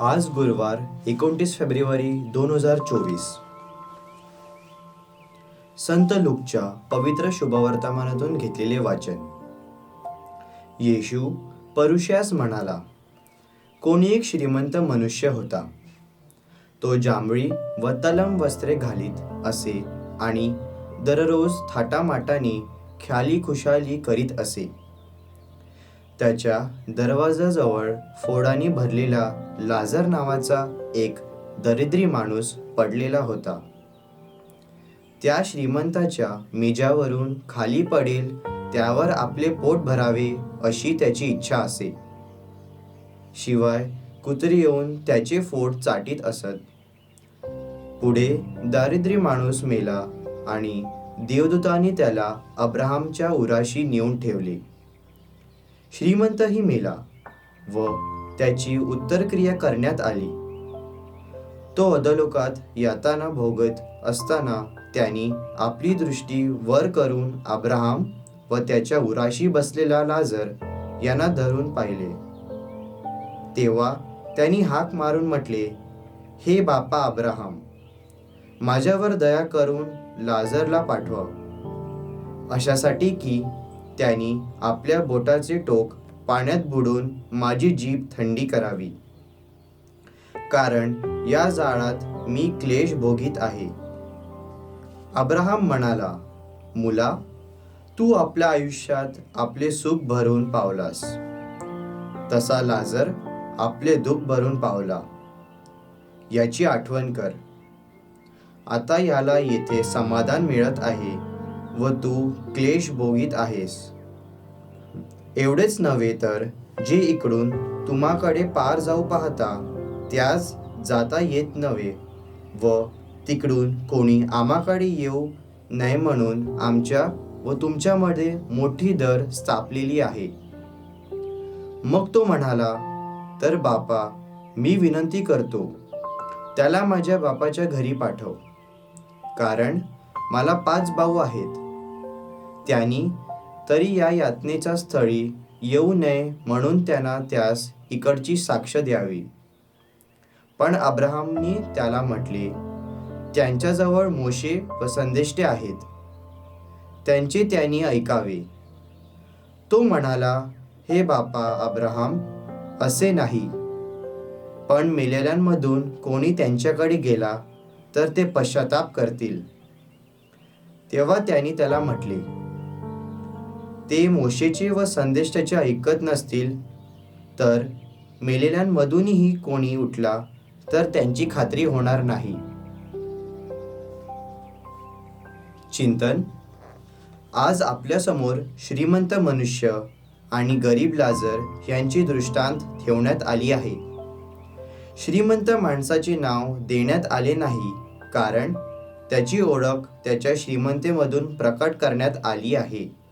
आज गुरुवार एकोणतीस फेब्रुवारी दोन हजार चोवीस. संत लुकच्या पवित्र शुभवर्तमानातून घेतलेले वाचन. येशू परुष्यास म्हणाला कोणी एक श्रीमंत मनुष्य होता. तो जांभळी व तलम वस्त्रे घालीत असे आणि दररोज थाटामाटाने ख्याली खुशाली करीत असे. त्याच्या दरवाजाजवळ फोडानी भरलेला लाजर नावाचा एक दरिद्री माणूस पडलेला होता. त्या श्रीमंताच्या मेजावरून खाली पडेल त्यावर आपले पोट भरावे अशी त्याची इच्छा असे. शिवाय कुत्री येऊन त्याचे फोड चाटीत असत. पुढे दारिद्र्य माणूस मेला आणि देवदूतांनी त्याला अब्राहमच्या उराशी नेऊन ठेवले. श्रीमंतही मेला व त्याची उत्तरक्रिया करण्यात आली. तो अधलोकात यातना भोगत असताना त्यांनी आपली दृष्टी वर करून अब्राहम व त्याच्या उराशी बसलेला लाजर यांना धरून पाहिले. तेव्हा त्यांनी हाक मारून म्हटले हे बापा अब्राहम माझ्यावर दया करून लाजरला पाठवा. अशासाठी की त्यांनी आपल्या बोटाचे टोक पाण्यात बुडून माझी जीभ थंडी करावी. कारण या जाळात मी क्लेश भोगीत आहे. अब्राहम म्हणाला मुला तू आपल्या आयुष्यात आपले सुख भरून पावलास. तसा लाजर आपले दुःख भरून पावला. याची आठवण कर. आता याला येथे समाधान मिळत आहे. व तू क्लेश भोगीत आहेस. एवढेच नव्हे तर जे इकडून तुम्हाकडे पार जाऊ पाहता त्यास जाता येत नव्हे व तिकडून कोणी आम्हाकडे येऊ नये म्हणून आमच्या व तुमच्यामध्ये मोठी दर स्थापलेली आहे. मग तो म्हणाला तर बापा मी विनंती करतो त्याला माझ्या बापाच्या घरी पाठव. कारण मला पाच भाऊ आहेत. त्यांनी तरी या यातनेच्या स्थळी येऊ नये म्हणून त्यांना त्यास इकडची साक्ष द्यावी. पण अब्राहमनी त्याला म्हटले त्यांच्याजवळ मोशे व संदेष्टे आहेत. त्यांचे त्यांनी ऐकावे. तो म्हणाला हे बापा अब्राहम असे नाही. पण मेलेल्यांमधून कोणी त्यांच्याकडे गेला तर ते पश्चाताप करतील. तेव्हा त्यांनी त्याला म्हटले ते मोशेचे व संदेष्टाचे ऐकत नसतील तर मेलेल्यांमधूनही कोणी उठला तर त्यांची खात्री होणार नाही. चिंतन. आज आपल्यासमोर श्रीमंत मनुष्य आणि गरीब लाजर यांची दृष्टांत ठेवण्यात आली आहे. श्रीमंत माणसाचे नाव देण्यात आले नाही कारण त्याची ओळख त्याच्या श्रीमंतेमधून प्रकट करण्यात आली आहे.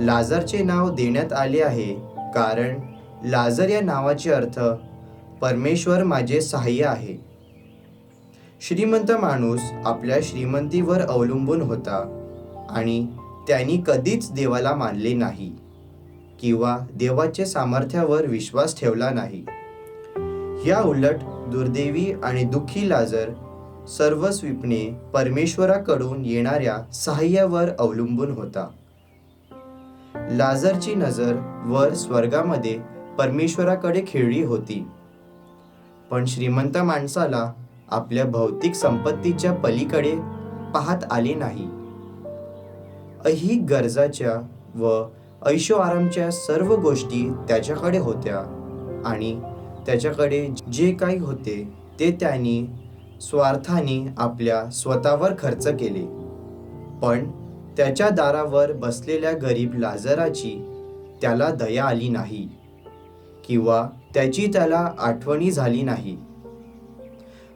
लाजरचे नाव देण्यात आले आहे. कारण लाजर या नावाचे अर्थ परमेश्वर माझे सहाय्य आहे. श्रीमंत माणूस आपल्या श्रीमंतीवर अवलंबून होता आणि त्यांनी कधीच देवाला मानले नाही किंवा देवाच्या सामर्थ्यावर विश्वास ठेवला नाही. या उलट दुर्दैवी आणि दुःखी लाजर सर्वस्वीपणे परमेश्वराकडून येणाऱ्या सहाय्यावर अवलंबून होता. लाजरची नजर वर स्वर्गामध्ये परमेश्वराकडे खेळली होती. पण श्रीमंत माणसाला आपल्या भौतिक संपत्तीच्या पलीकडे पाहत आले नाही. अही गरजाच्या व ऐशोआरामच्या सर्व गोष्टी त्याच्याकडे होत्या आणि त्याच्याकडे जे काही होते ते त्यांनी स्वार्थाने आपल्या स्वतःवर खर्च केले. पण त्याच्या दारावर बसलेल्या गरीब लाजराची त्याला दया आली नाही किंवा त्याची त्याला आठवणी झाली नाही.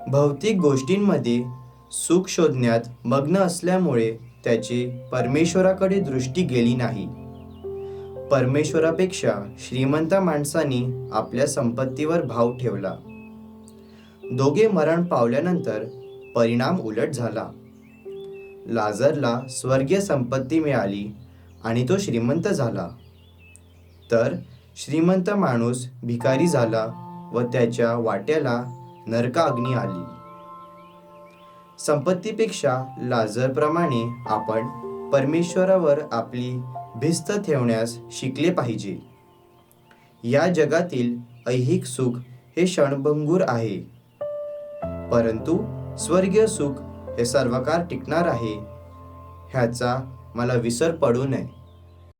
भौतिक गोष्टींमध्ये सुख शोधण्यात मग्न असल्यामुळे त्याची परमेश्वराकडे दृष्टी गेली नाही. परमेश्वरापेक्षा श्रीमंत माणसाने आपल्या संपत्तीवर भाव ठेवला. दोघे मरण पावल्यानंतर परिणाम उलट झाला. लाजरला स्वर्गीय संपत्ती मिळाली आणि तो श्रीमंत झाला. तर श्रीमंत माणूस भिकारी झाला व त्याच्या वाट्याला नरकाग्नी आली. संपत्तीपेक्षा लाजरप्रमाणे आपण परमेश्वरावर आपली भिस्त ठेवण्यास शिकले पाहिजे. या जगातील ऐहिक सुख हे क्षणभंगूर आहे. परंतु स्वर्गीय सुख हे सर्वकार टिकणार आहे. ह्याचा मला विसर पडू नये.